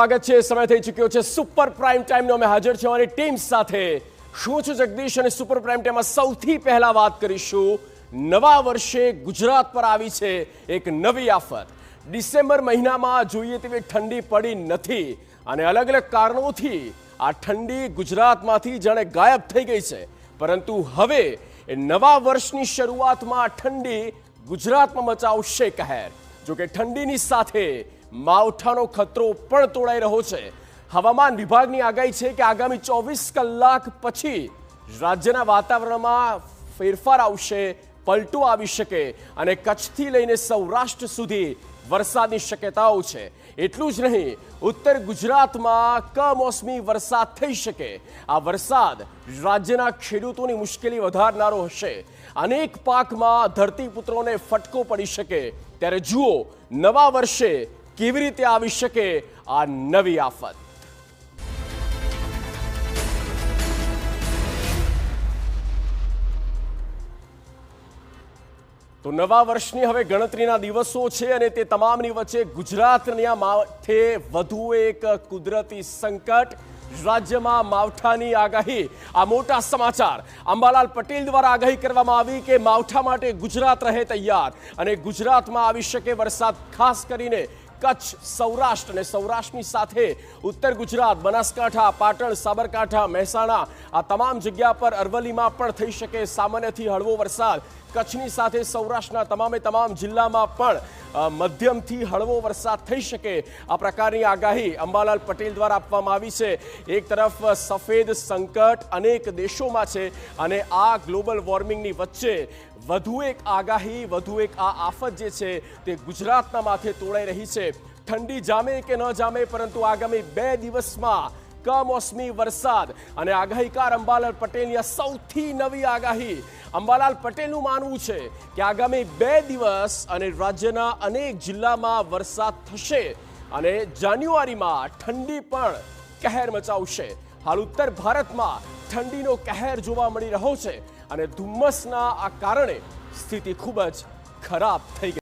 સ્વાગત છે. સમય થઈ ચૂક્યો છે સુપર પ્રાઇમ ટાઈમનો અમે હાજર છે અમારી ટીમ સાથે શું છું જગદીશ અને સુપર પ્રાઇમ ટાઈમમાં સૌથી પહેલા વાત કરીશું. નવા વર્ષે ગુજરાત પર આવી છે એક નવી આફત. ડિસેમ્બર મહિનામાં જોઈએ તેવી ઠંડી પડી નથી અને અલગ અલગ કારણોથી આ ઠંડી ગુજરાતમાંથી જાણે ગાયબ થઈ ગઈ છે. પરંતુ હવે એ નવા વર્ષની શરૂઆતમાં ઠંડી ગુજરાતમાં મચાવશે કહેર. જોકે ઠંડીની સાથે માવઠાનો ખતરો પણ તોડાઈ રહ્યો છે. હવામાન વિભાગની આગાહી છે કે આગામી ચોવીસ કલાક પછી રાજ્યના વાતાવરણમાં ફેરફાર આવશે, પલટો આવી શકે અને કચ્છથી લઈને સૌરાષ્ટ્ર સુધી વરસાદની શક્યતાઓ છે. એટલું જ નહીં, ઉત્તર ગુજરાતમાં કમોસમી વરસાદ થઈ શકે. આ વરસાદ રાજ્યના ખેડૂતોની મુશ્કેલી વધારનારો હશે. અનેક પાકમાં ધરતીપુત્રોને ફટકો પડી શકે. ત્યારે જુઓ, નવા વર્ષે કેવી રીતે આવી શકે આ નવી આફત? તો નવા વર્ષની હવે ગણતરીના દિવસો છે અને તે તમામની વચ્ચે ગુજરાતના માથે વધુ એક કુદરતી સંકટ. રાજ્યમાં માવઠાની આગાહી. આ મોટા સમાચાર. અંબાલાલ પટેલ દ્વારા આગાહી કરવામાં આવી કે માવઠા માટે ગુજરાત રહે તૈયાર અને ગુજરાતમાં આવી શકે વરસાદ, ખાસ કરીને કચ્છ સૌરાષ્ટ્ર અને સૌરાષ્ટ્રની સાથે ઉત્તર ગુજરાત, બનાસકાંઠા, પાટણ, સાબરકાંઠા, મહેસાણા, આ તમામ જગ્યા પર અરવલ્લીમાં પણ થઈ શકે સામાન્યથી હળવો વરસાદ. કચ્છની સાથે સૌરાષ્ટ્રના તમામે તમામ જિલ્લામાં પણ મધ્યમથી હળવો વરસાદ થઈ શકે. આ પ્રકારની આગાહી અંબાલાલ પટેલ દ્વારા આપવામાં આવી છે. એક તરફ સફેદ સંકટ અનેક દેશોમાં છે અને આ ગ્લોબલ વોર્મિંગની વચ્ચે વધુ એક આગાહી, વધુ એક આ આફત જે છે તે ગુજરાતના માથે તોડાઈ રહી છે. ઠંડી જામે કે ન જામે, પરંતુ આગામી બે દિવસમાં કમોસમી વરસાદ અને આગાહીકાર અંબાલાલ પટેલની સૌથી નવી આગાહી અંબાલાલ પટેલનું માનવું છે કે આગામી બે દિવસ અને રાજ્યના અનેક જિલ્લામાં વરસાદ થશે અને જાન્યુઆરીમાં ઠંડી પણ કહેર મચાવશે. હાલ ઉત્તર ભારતમાં ઠંડીનો કહેર જોવા મળી રહ્યો છે અને ધુમ્મસના આ કારણે સ્થિતિ ખૂબ જ ખરાબ થઈ ગઈ.